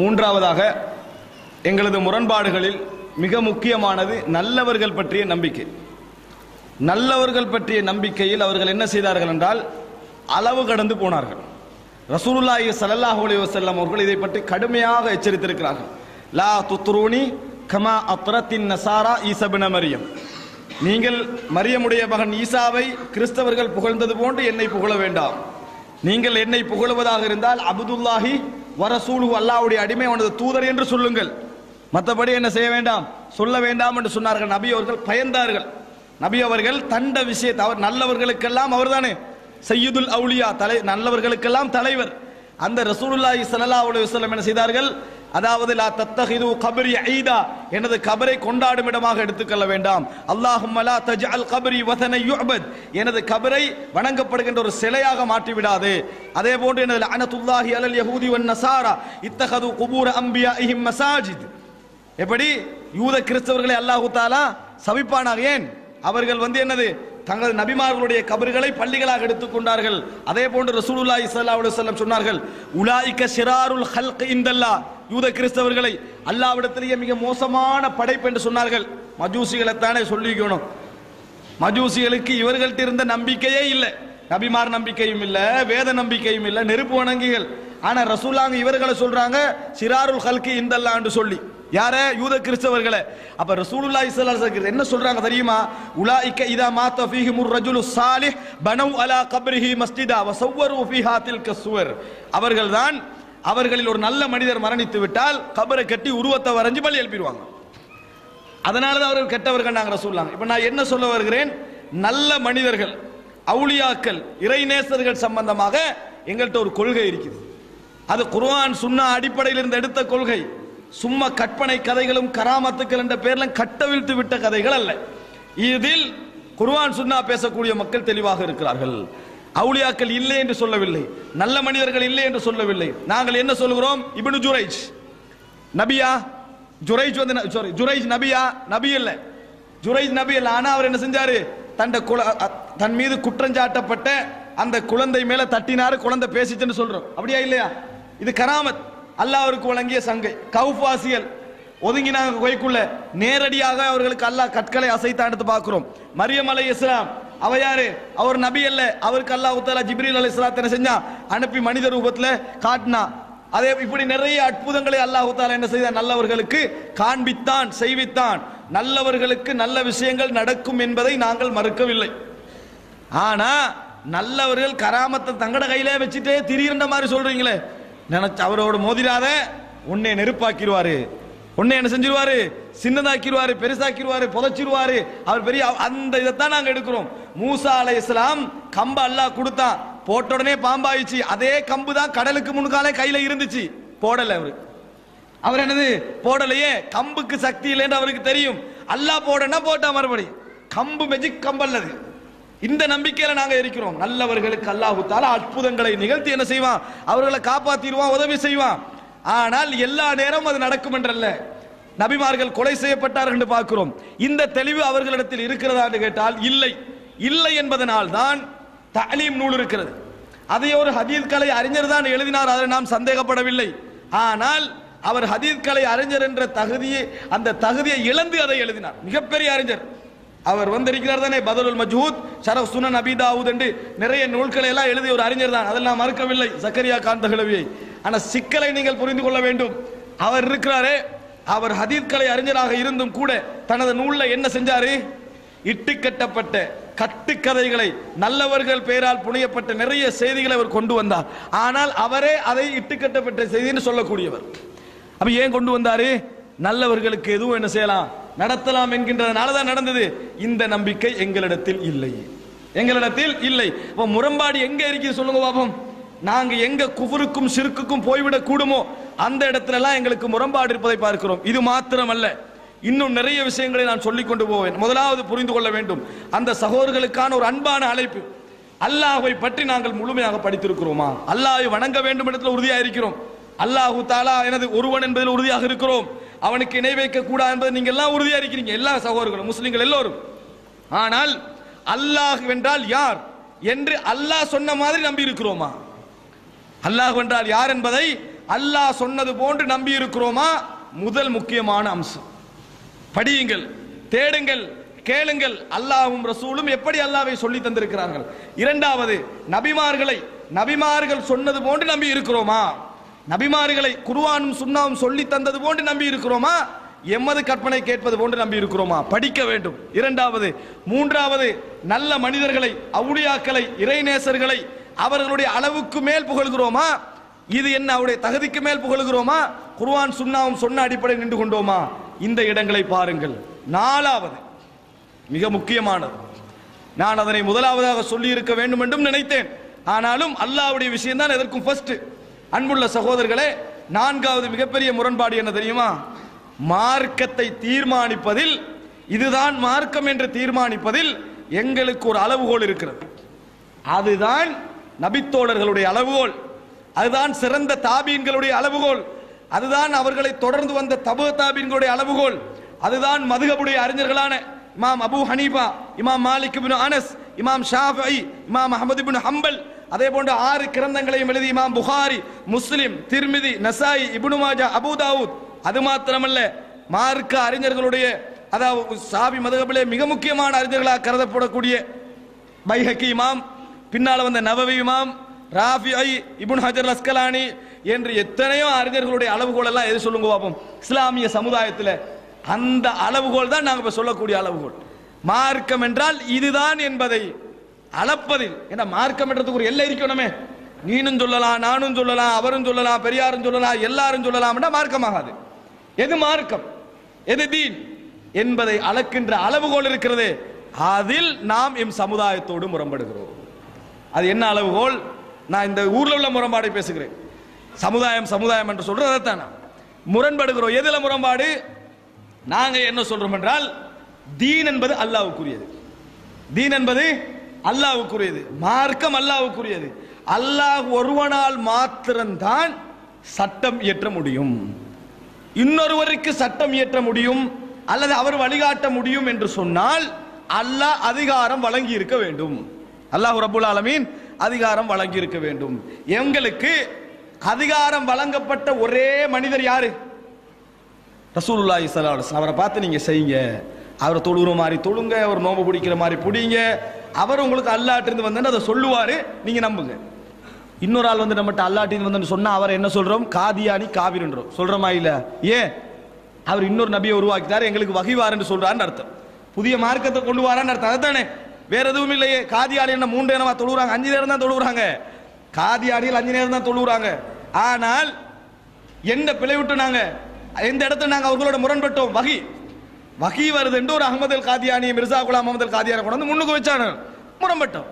மூன்றாவதாக எங்களது முரண்பாடுகளில் மிக முக்கியமானது நல்லவர்கள் பற்றிய நம்பிக்கை. நல்லவர்கள் பற்றிய நம்பிக்கையில் அவர்கள் என்ன செய்தார்கள் என்றால் அளவு கடந்து போனார்கள். ரசூலுல்லாஹி ஸல்லல்லாஹு அலைஹி வஸல்லம் அவர்கள் இதை பற்றி கடுமையாக எச்சரித்திருக்கிறார்கள். லா துத்ரூனி கமா அத்ரத்தின் நசாரா ஈசபின மரியம். நீங்கள் மரியமுடைய மகன் ஈசாவை கிறிஸ்தவர்கள் புகழ்ந்தது போன்று என்னை புகழ வேண்டாம். நீங்கள் என்னை புகழுவதாக இருந்தால் அப்துல்லாஹி வரசூலு அல்லாவுடைய அடிமை அவனது தூதர் என்று சொல்லுங்கள். மற்றபடி என்ன செய்ய வேண்டாம்? சொல்ல வேண்டாம் என்று சொன்னார்கள் நபி அவர்கள் பயந்தார்கள். நபி அவர்கள் தண்ட விஷயத்தை அவர் நல்லவர்களுக்கெல்லாம் அவர்தானே. சையதுல் அவுலியா தலை நல்லவர்களுக்கெல்லாம் தலைவர். அந்த ரசூலுல்லாஹி ஸல்லல்லாஹு அலைஹி வஸல்லம் என்ன செய்தார்கள்? அதாவது லா தத்தஹிது கபரி ஈதா எனது கபரை கொண்டாடும் இடமாக எடுத்துக்கொள்ள வேண்டாம் அல்லாஹும்ம லா தஜ்அல் கபரி வதன யுஅபத் எனது கபரை வணங்கப்படுகின்ற ஒரு சிலையாக மாற்றிவிடாது அதே போன்று எனது அனத்துல்லாஹி அலல் யஹூதி வன் நசாரா இத்தஹது குபூர அம்பியாஇஹிம் மசாஜித் எப்படி யூத கிறிஸ்தவர்களை அல்லாஹு தாலா சபிப்பானாக ஏன் அவர்கள் வந்து என்னது தங்களது நபிமார்களுடைய கபர்களை பள்ளிகளாக எடுத்துக்கொண்டார்கள் அதே போன்று ரசூலுல்லாஹி ஸல்லல்லாஹு அலைஹி வஸல்லம் சொன்னார்கள் உலாயிக ஷிராருல் ஹல்க் இந்தல்லா யூத கிறிஸ்தவர்களை அல்லாவிடத்திலேயே மிக மோசமான படைப்பு என்று சொன்னார்கள். மஜூசிகளைத்தானே சொல்லிக்கணும். மஜூசிகளுக்கு இவர்கள்ட்ட இருந்த நம்பிக்கையே இல்லை. நபிமார் நம்பிக்கையும் இல்லை வேத நம்பிக்கையும் இல்லை நெருப்பு வணங்கிகள். ஆனா ரசூலாங்க இவர்களை சொல்றாங்க சிராருல் ஹல்கி இந்தல்லான்னு சொல்லி. யார? யூத கிறிஸ்தவர்களை. அப்ப ரசூலுல்லா ஸல்லல்லாஹு என்ன சொல்றாங்க தெரியுமா? உலாயிக இதா மாத்த ஃபீஹிமுர் ரஜுலு சாலிஹ் பனவ் அலா கப்ரிஹி மஸ்ஜிதா வஸவ்வரு ஃபீஹா தில்க சுவர். அவர்கள்தான் அவர்களில் ஒரு நல்ல மனிதர் மரணித்து விட்டால் கபரை கட்டி உருவத்தை வரைஞ்சு பலி எழுப்பிடுவாங்க. அதனால தான் அவர்கள் கெட்டவர்கள் நாங்கள் சொல்லலாம் இப்போ நான் என்ன சொல்ல வருகிறேன்? நல்ல மனிதர்கள் அவுளியாக்கள் இறைநேசர்கள் சம்பந்தமாக எங்கள்கிட்ட ஒரு கொள்கை இருக்குது. அது குர்ஆன் சுன்னா அடிப்படையில் இருந்து எடுத்த கொள்கை. சும்மா கற்பனை கதைகளும் கராமத்துக்கள் என்ற பேரில் கட்டவிழ்த்து விட்ட கதைகள் அல்ல. இதில் குர்ஆன் சுன்னா பேசக்கூடிய மக்கள் தெளிவாக இருக்கிறார்கள். அவுளியாக்கள் இல்லை என்று சொல்லவில்லை. நல்ல மனிதர்கள் இல்லை என்று சொல்லவில்லை. நாங்கள் என்ன சொல்கிறோம் இப்னு ஜுரைஜ். நபியா? ஜுரைஜ் வந்து சாரி ஜுரைஜ் நபியா? நபி இல்லை. ஜுரைஜ் நபி இல்லை. ஆனால் அவர் என்ன செஞ்சாரு? தன் குல தன் மீது குற்றஞ்சாட்டப்பட்ட அந்த குழந்தை மேல தட்டினாரு குழந்தை பேசிச்சுன்னு சொல்றோம். அப்படியா இல்லையா? இது கராமத். அல்லாஹ் அவருக்கு வழங்கிய சங்கை. கவுஃபாசியல் ஒதுங்கினாங்க கொய்க்குள்ள. நேரடியாக அவர்களுக்கு அல்லாஹ் கற்களை அசைத்தான் எடுத்து பார்க்கிறோம். மரியம் அலை இஸ்லாம் அவ யாரு? அவர் நபி அல்ல. அவருக்கு அல்லாஹ் உத்தாலா ஜிப்ரீல் அலி என்ன செஞ்சா? அனுப்பி மனித ரூபத்துல காட்டினா. அதே இப்படி நிறைய அற்புதங்களை அல்லாஹ் தாலா என்ன செய்த? நல்லவர்களுக்கு காண்பித்தான் செய்வித்தான். நல்லவர்களுக்கு நல்ல விஷயங்கள் நடக்கும் என்பதை நாங்கள் மறுக்கவில்லை. ஆனா நல்லவர்கள் கராமத்தை தங்கட கையிலே வச்சுட்டே திடீர்ன மாதிரி சொல்றீங்களே. நினைச்சு அவரோட மோதிராத உன்னை நெருப்பாக்கிடுவாரு. உன்னை என்ன செஞ்சிருவாரு? சின்னதாக்கிடுவாரு பெருசாக்கிடுவாரு புதைச்சிருவாரு அவர் பெரிய அந்த இதைத்தான் நாங்கள் எடுக்கிறோம். மூசா அலை இஸ்லாம் கம்பு அல்லாஹ் கொடுத்தான். போட்ட உடனே பாம்பாயிச்சு அதே கம்பு தான் கடலுக்கு முன்காலே கையில இருந்துச்சு. போடல அவரு. அவர் என்னது? போடலையே. கம்புக்கு சக்தி இல்லைன்னு அவருக்கு தெரியும். அல்லாஹ் போடனா போட்டா மறுபடி. கம்பு மெஜிக் கம்பல்லது இந்த நம்பிக்கையில நாங்க இருக்கிறோம். நல்லவர்களுக்கு அல்லாஹு தாலா அற்புதங்களை நிகழ்த்தி என்ன செய்வான்? அவர்களை காப்பாத்திடுவான் உதவி செய்வான். ஆனால் எல்லா நேரமும் அது நடக்கும் என்றல்ல. நபிமார்கள் கொலை செய்யப்பட்டார்கள் என்று பார்க்கிறோம். இந்த தெளிவு அவர்களிடத்தில் இருக்கிறதா என்று கேட்டால் இல்லை. இல்லை என்பதனால் தான் தாலீம் நூல் இருக்கிறது. அதை ஒரு ஹதீத் கலை அறிஞர் தான் எழுதினார் அதை நாம் சந்தேகப்படவில்லை. ஆனால் அவர் ஹதீத் கலை அறிஞர் என்ற தகுதியை அந்த தகுதியை இழந்து அதை எழுதினார். மிகப்பெரிய அறிஞர். அவர் வந்திருக்கிறார் தானே பதருல் மஜூத் ஷரஃப் சுனன் அபிதாவுத் என்று நிறைய நூல்களை எல்லாம் எழுதிய ஒரு அறிஞர் தான். அதெல்லாம் மறுக்கவில்லை சக்கரியா கான் ஆனால் சிக்கலை நீங்கள் புரிந்து கொள்ள வேண்டும். அவர் இருக்கிறாரே அவர் ஹதீத் கலை அறிஞராக இருந்தும் கூட தனது நூலில் என்ன செஞ்சாரு? இட்டு கட்டப்பட்ட கட்டுக்கதைகளை நல்லவர்கள் பெயரால் புனையப்பட்ட நிறைய செய்திகளை அவர் கொண்டு வந்தார். ஆனால் அவரே அதை இட்டு கட்டப்பட்ட செய்தின்னு சொல்லக்கூடியவர். அப்ப ஏன் கொண்டு வந்தாரு? நல்லவர்களுக்கு எதுவும் என்ன செய்யலாம்? நடத்தலாம் என்கின்றதுனால தான் நடந்தது. இந்த நம்பிக்கை எங்களிடத்தில் இல்லை. எங்களிடத்தில் இல்லை. அப்ப முரண்பாடு எங்க இருக்கு சொல்லுங்க பாபம் நாங்க எங்க குஃபருக்கும் சிறுக்குக்கும் போய்விடக் கூடுமோ? அந்த இடத்துலலாம் எங்களுக்கு முரண்பாடு இருப்பதை பார்க்கிறோம். இது மாத்திரமல்ல. இன்னும் நிறைய விஷயங்களை நான் சொல்லிக் கொண்டு போவேன். முதலாவது புரிந்து கொள்ள வேண்டும். அந்த சகோதரர்களுக்கான ஒரு அன்பான அழைப்பு. அல்லாஹ்வை பற்றி நாங்கள் முழுமையாக படித்திருக்கிறோமா? அல்லாஹை வணங்க வேண்டும் இடத்துல உறுதியாக இருக்கிறோம். அல்லாஹு தாலா எனது ஒருவன் என்பதில் உறுதியாக இருக்கிறோம். அவனுக்கு இணை வைக்க கூடாது என்பது நீங்க எல்லாம் உறுதியாக இருக்கிறீங்க. எல்லா சகோதரர்களும் முஸ்லிம்கள் எல்லோரும். ஆனால் அல்லாஹ் என்றால் யார் என்று அல்லாஹ் சொன்ன மாதிரி நம்பி இருக்கிறோமா அல்லாஹ் என்றால் யார் என்பதை அல்லாஹ் சொன்னது போன்று நம்பி இருக்கிறோமா? முதல் முக்கியமான அம்சம். படியுங்கள் தேடுங்கள் கேளுங்கள். அல்லாஹும் ரசூலும் எப்படி அல்லாவை சொல்லி தந்திருக்கிறார்கள்? இரண்டாவது நபிமார்களை நபிமார்கள் சொன்னது போன்று நம்பி இருக்கிறோமா? நபிமார்களை குருவானும் சுண்ணாவும் சொல்லி தந்தது போன்று நம்பி இருக்கிறோமா? எமது கற்பனை கேட்பது போன்று நம்பி இருக்கிறோமா? படிக்க வேண்டும். இரண்டாவது மூன்றாவது நல்ல மனிதர்களை அவுளியாக்களை இறைநேசர்களை அவர்களுடைய அளவுக்கு மேல் புகழ்கிறோமா? இது என்ன அவருடைய தகுதிக்கு மேல் புகழுகிறோமா? குர்வான் சுண்ணாவும் சொன்ன அடிப்படை நின்று கொண்டோமா? இந்த இடங்களை பாருங்கள். நாலாவது மிக முக்கியமானது. நான் அதனை முதலாவதாக சொல்லி இருக்க வேண்டும் என்றும் நினைத்தேன். ஆனாலும் அல்லாவுடைய விஷயம் தான் எதற்கும் ஃபர்ஸ்ட் அன்புள்ள சகோதரர்களே நான்காவது மிகப்பெரிய முரண்பாடு என்ன தெரியுமா? மார்க்கத்தை தீர்மானிப்பதில் இதுதான் மார்க்கம் என்று தீர்மானிப்பதில் எங்களுக்கு ஒரு அளவுகோல் இருக்கிறது. அதுதான் நபித்தோழர்களுடைய அளவுகோல். அதுதான் சிறந்த தாபீன்களுடைய அளவுகோல். அதுதான் அவர்களை தொடர்ந்து வந்த தபு தாபீன்களுடைய அளவுகோல். அதுதான் மதுகபுடைய அறிஞர்களான இமாம் அபூ ஹனீஃபா இமாம் மாலிக் பின் அனஸ் இமாம் ஷாஃபி இமாம் அஹமது பின் ஹம்பல். அதே போன்ற ஆறு கிரந்தங்களையும் எழுதி இமாம் புகாரி முஸ்லிம் திருமிதி நசாயி இபுனு மாஜா அபூ தாவூத். அது மாத்திரமல்ல மார்க்க அறிஞர்களுடைய அதாவது சாபி மதுகபிலே மிக முக்கியமான அறிஞர்களாக கருதப்படக்கூடிய பைஹக்கி இமாம் பின்னால் வந்த நவவி இமாம் ராஃபிஐ இபுன் ஹஜர் அஸ்கலானி என்று எத்தனையோ அறிஞர்களுடைய அளவுகோல் எல்லாம் எது சொல்லுங்க பார்ப்போம் இஸ்லாமிய சமுதாயத்தில் அந்த அளவுகோல் தான் நாங்கள் இப்போ சொல்லக்கூடிய அளவுகோல். மார்க்கம் என்றால் இதுதான் என்பதை அளப்பதில். ஏன்னா மார்க்கம் என்றதுக்கு ஒரு எல்லை இருக்கணுமே நீனும் சொல்லலாம் நானும் சொல்லலாம் அவரும் சொல்லலாம் பெரியாரும் சொல்லலாம் எல்லாரும் சொல்லலாம்னா மார்க்கமாகாது எது மார்க்கம்? எது தீன்? என்பதை அளக்கின்ற அளவுகோல் இருக்கிறது. அதில் நாம் எம் சமுதாயத்தோடு முரண்படுகிறோம். அது என்ன அளவுகோல்? நான் இந்த ஊரில் உள்ள முரண்பாடை பேசுகிறேன். சமுதாயம் சமுதாயம் என்று சொல்றது அதைத்தான் முரண்படுகிறோம். எதில் முரண்பாடு? நாங்கள் என்ன சொல்றோம் என்றால் தீன் என்பது அல்லாவுக்குரியது. தீன் என்பது அல்லாவுக்குரியது. மார்க்கம் அல்லாவுக்குரியது. அல்லாஹ் ஒருவனால் மாத்திரம்தான் சட்டம் இயற்ற முடியும். இன்னொருவருக்கு சட்டம் இயற்ற முடியும் அல்லது அவர் வழிகாட்ட முடியும் என்று சொன்னால் அல்லாஹ் அதிகாரம் வழங்கி இருக்க வேண்டும். அல்லாஹ் ரபுல் ஆலமீன் அதிகாரம் வழங்கி இருக்க வேண்டும். எங்களுக்கு அதிகாரம் வழங்கப்பட்ட ஒரே மனிதர் யாரு? ரசூலுல்லாஹி ஸல்லல்லாஹு அவரை பார்த்து நீங்க செய்யுங்க. அவரை தொழுகிற மாதிரி தொழுங்க அவர் நோம்பு பிடிக்கிற மாதிரி பிடிங்க. அவர் உங்களுக்கு அல்லாட்டிருந்து வந்தேன்னு அதை சொல்லுவாரு நீங்க நம்புங்க. இன்னொரு ஆள் வந்து நம்மகிட்ட அல்லாட்டின்னு வந்தேன்னு சொன்னா அவர் என்ன சொல்றோம்? காதியானி காவிரன்றோம். சொல்றோமா இல்ல. ஏன்? அவர் இன்னொரு நபியை உருவாக்கிட்டார் எங்களுக்கு வகைவாருன்னு சொல்றாருன்னு அர்த்தம். புதிய மார்க்கத்தை கொண்டு வரான்னு அர்த்தம். அதுதானே வேற எதுவும் இல்லையே. காதியாடி என்ன மூன்று நேரமா தொழுகிறாங்க அஞ்சு நேரம் தான் தொழுகிறாங்க காதியானியில் அஞ்சு நேரம் தான் தொழுகிறாங்க ஆனால் என்ன பிழைவிட்டு நாங்கள் நாங்க எந்த இடத்துல நாங்க அவர்களோட முரண்பட்டோம்? வகி. வகி வருது என்று ஒரு அகமது அல் காதியானி மிர்சா குலாம் அகமது அல் கொண்டு வந்து முன்னுக்கு வச்சாங்க முரம்பட்டோம்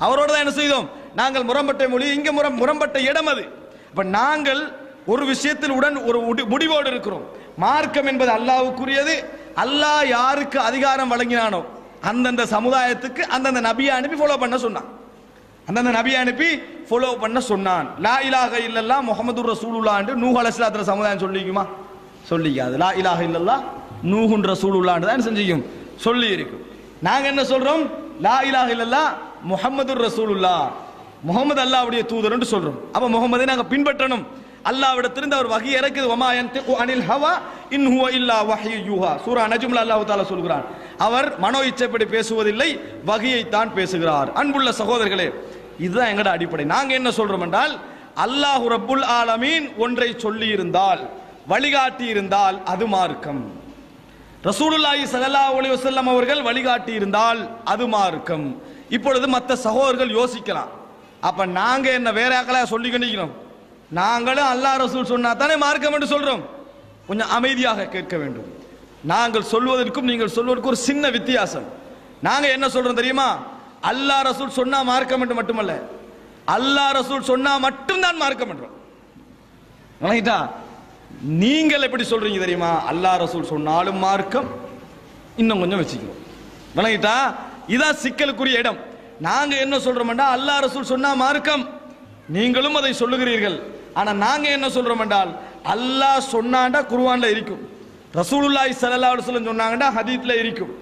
அவரோட தான் என்ன செய்தோம்? நாங்கள் முரம்பட்ட மொழி இங்க முரம் முரம்பட்ட இடம் அது. இப்போ நாங்கள் ஒரு விஷயத்தில் உடன் ஒரு முடிவோடு இருக்கிறோம். மார்க்கம் என்பது அல்லாவுக்குரியது. அல்லாஹ் யாருக்கு அதிகாரம் வழங்கினானோ? அந்தந்த சமுதாயத்துக்கு அந்தந்த நபியை அனுப்பி ஃபாலோ பண்ண சொன்னான். அந்தந்த நபியை அனுப்பி ஃபாலோ பண்ண சொன்னான். லா இலாக இல்லல்லா முகமது ரசூலுல்லாஹ் என்று நூஹ் சமுதாயம் சொல்லிக்குமா? சொல்லிக்காது. லா இலாஹ இல்லல்லா நூஹுன் ரசூலுல்லான்னு தான் செஞ்சிக்கும்? சொல்லி இருக்கும் நாங்கள் என்ன சொல்கிறோம் லா இலாக இல்லல்லா முகமது ரசூலுல்லா முகமது அல்லாவுடைய தூதர்னு சொல்கிறோம் அப்போ முகமதை நாங்கள் பின்பற்றணும். அல்லாவிடத்திலிருந்து அவர் வகி இறக்குது. வமா அனில் ஹவா இன் ஹுவ இல்லா வஹி யூஹா. சூரா நஜ்ம்ல அல்லாஹ் தாலா சொல்கிறான். அவர் மனோ இச்சைப்படி பேசுவதில்லை வகையைத்தான் பேசுகிறார். அன்புள்ள சகோதரர்களே இதுதான் எங்கட அடிப்படை. நாங்கள் என்ன சொல்றோம் என்றால் அல்லாஹு ரப்புல் ஆலமீன் ஒன்றை சொல்லி இருந்தால் வழிகாட்டி இருந்தால் அது மார்க்கம். ரசூலுல்லாஹி சல்லா அலி வசல்லம் அவர்கள் வழிகாட்டி இருந்தால் அது மார்க்கம். இப்பொழுது மற்ற சகோதரர்கள் யோசிக்கலாம். அப்ப நாங்க என்ன வேற ஆக்களா சொல்லி நாங்களும் அல்லா ரசூல் சொன்னா தானே மார்க்கம் என்று சொல்றோம். கொஞ்சம் அமைதியாக கேட்க வேண்டும். நாங்கள் சொல்வதற்கும் நீங்கள் சொல்வதற்கும் ஒரு சின்ன வித்தியாசம். நாங்க என்ன சொல்றோம் தெரியுமா? அல்லா ரசூல் சொன்னா மார்க்கம் என்று மட்டுமல்ல. அல்லா ரசூல் சொன்னா மட்டும்தான் மார்க்கம் என்றோம் விளங்கிட்டா நீங்கள் எப்படி சொல்றீங்க தெரியுமா? அல்லா ரசூல் சொன்னாலும் மார்க்கம். இன்னும் கொஞ்சம் வச்சுக்கிறோம் விளங்கிட்டா இதான் சிக்கலுக்குரிய இடம். நாங்க என்ன சொல்றோம்டா அல்லா ரசூல் சொன்னா மார்க்கம். நீங்களும் அதை சொல்லுகிறீர்கள். ஆனால் நாங்கள் என்ன சொல்கிறோம் என்றால் அல்லாஹ் சொன்னாண்டா குருவானில் இருக்கும். ரசூலுல்லாய் ஸல்லல்லாஹு அலைஹி சொன்னாங்கன்னா ஹதீத்தில் இருக்கும்.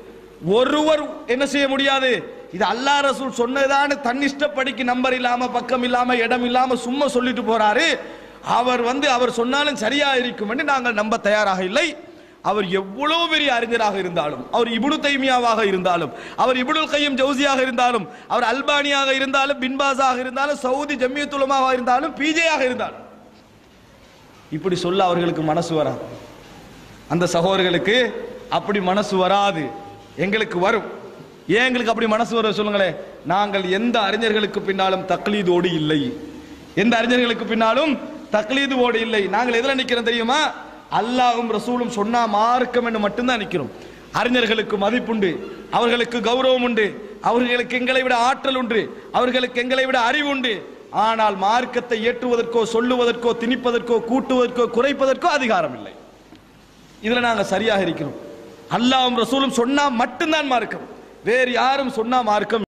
ஒருவர் என்ன செய்ய முடியாது? இது அல்லாஹ் ரசூல் சொன்னதான்னு தன்னிஷ்டப்படிக்கு நம்பர் இல்லாம பக்கம் இல்லாம இடம் இல்லாம சும்மா சொல்லிட்டு போறாரு. அவர் வந்து அவர் சொன்னாலும் சரியா இருக்கும் என்று நாங்கள் நம்ப தயாராக இல்லை. அவர் எவ்வளவு பெரிய அறிஞராக இருந்தாலும் அவர் இபுடு தைமியாவாக இருந்தாலும் அவர் இபுடுல் கையும் ஜவுசியாக இருந்தாலும் அவர் அல்பானியாக இருந்தாலும் பின்பாஸாக இருந்தாலும் சவுதி ஜம்மியத்துலமாவாக இருந்தாலும் பிஜேயாக இருந்தாலும் இப்படி சொல்ல அவர்களுக்கு மனசு வராது. அந்த சகோதரர்களுக்கு அப்படி மனசு வராது. எங்களுக்கு வரும். ஏன் எங்களுக்கு அப்படி மனசு வரும் சொல்லுங்களேன் நாங்கள் எந்த அறிஞர்களுக்கு பின்னாலும் தக்லீதோடு இல்லை. எந்த அறிஞர்களுக்கு பின்னாலும் தக்லீதோடு இல்லை. நாங்கள் எதில் நிற்கிறோம் தெரியுமா? அல்லாஹ்வும் ரசூலும் சொன்னா மார்க்கம் என்று மட்டும்தான் நிற்கிறோம். அறிஞர்களுக்கு மதிப்புண்டு. அவர்களுக்கு கௌரவம் உண்டு. அவர்களுக்கு எங்களை விட ஆற்றல் உண்டு. அவர்களுக்கு எங்களை விட அறிவு உண்டு. ஆனால் மார்க்கத்தை ஏற்றுவதற்கோ சொல்லுவதற்கோ திணிப்பதற்கோ கூட்டுவதற்கோ குறைப்பதற்கோ அதிகாரம் இல்லை இதுல நாங்க சரியாக இருக்கிறோம். அல்லாவும் ரசூலும் சொன்னா மட்டும்தான் மார்க்கம். வேறு யாரும் சொன்னா மார்க்கம்